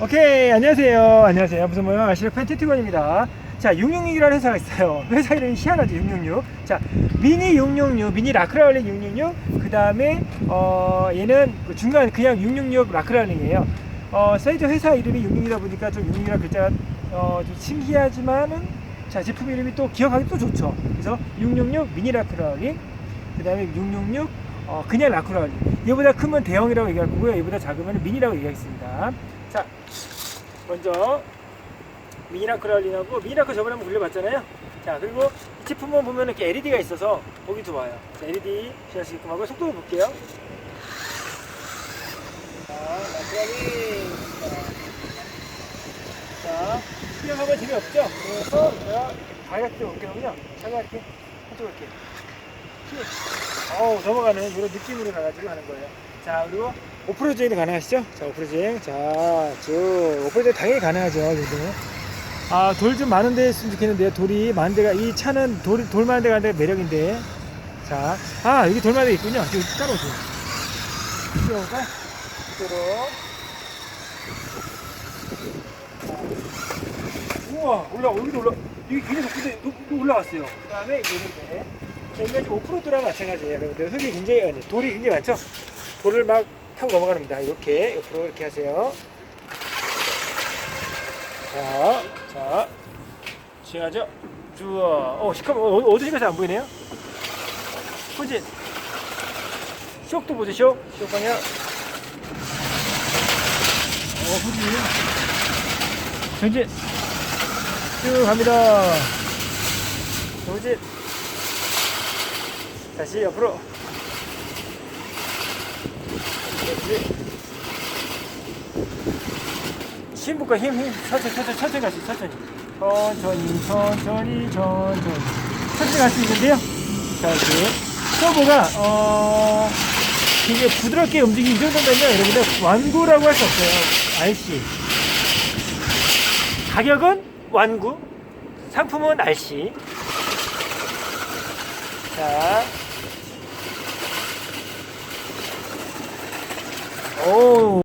오케이 안녕하세요. 안녕하세요. 무슨 뭐요 아시력 팬티티건입니다. 자 666이라는 회사가 있어요. 회사 이름이 희한하죠 666자 미니 666 미니 라크라울링 666그 다음에 어 얘는 그 중간 그냥 666 라크라울링이에요. 어 사이즈 회사 이름이 666이다 보니까 좀 666이라는 글자가 어 좀 신기하지만은 자 제품 이름이 또 기억하기 또 좋죠. 그래서 666 미니 라크라울링 그 다음에 666 어, 그냥 라크라울링 이보다 크면 대형이라고 얘기할 거고요. 이보다 작으면 미니라고 얘기하겠습니다 자 먼저 미니라크라울링하고 미니라크 저번에 한번 굴려봤잖아요. 자 그리고 이 제품은 보면 이렇게 LED가 있어서 보기 좋아요. 자, LED 시야시게끔 하고 속도 볼게요. 자 라크라울링 자, 자 시험하면 재미없죠? 그래서 제가 가볍게 올게요. 차가게 한쪽 이렇게. 어우 넘어가는 이런 느낌으로 가가지고 하는 거예요. 자 그리고 오프로드 주행도 가능하시죠? 자 오프로드 주행 자쭉 오프로드 주행 당연히 가능하죠. 정도는. 아돌 좀 많은 데 있으면 좋겠는데요. 돌이 많은 데가 이 차는 돌, 돌 많은 데가 데 매력인데 자 아 여기 돌 많은 데 있군요. 여기 따라오세요. 이쪽으로 올까? 이쪽으로 자. 우와 올라 여기도 올라 여기 굉장히 높은데 높- 올라왔어요. 그 다음에 이렇게 저희가 지금 오프로드랑 마찬가지예요. 여러분들 흙이 굉장히 돌이 굉장히 많죠. 돌을 막 타고 넘어가는니다 이렇게 옆으로 이렇게 하세요. 자, 자, 지하죠. 주어. 어, 시커먼. 어, 시가서 안 보이네요. 후진. 쇼도 보죠, 쇼. 쇼 방향. 어, 후진. 전진. 쭉 갑니다. 후진. 다시 옆으로 그렇지 힘볼까 힘힘 천천히 천천히 천천히 갈수 천천히. 천천히 천천히 천천히. 천천히 갈 수 있는데요? 자 이렇게 서버가 어 되게 부드럽게 움직이기 이 정도면요. 여러분들 완구라고 할 수 없어요. RC 가격은 완구. 상품은 RC 자 Oh.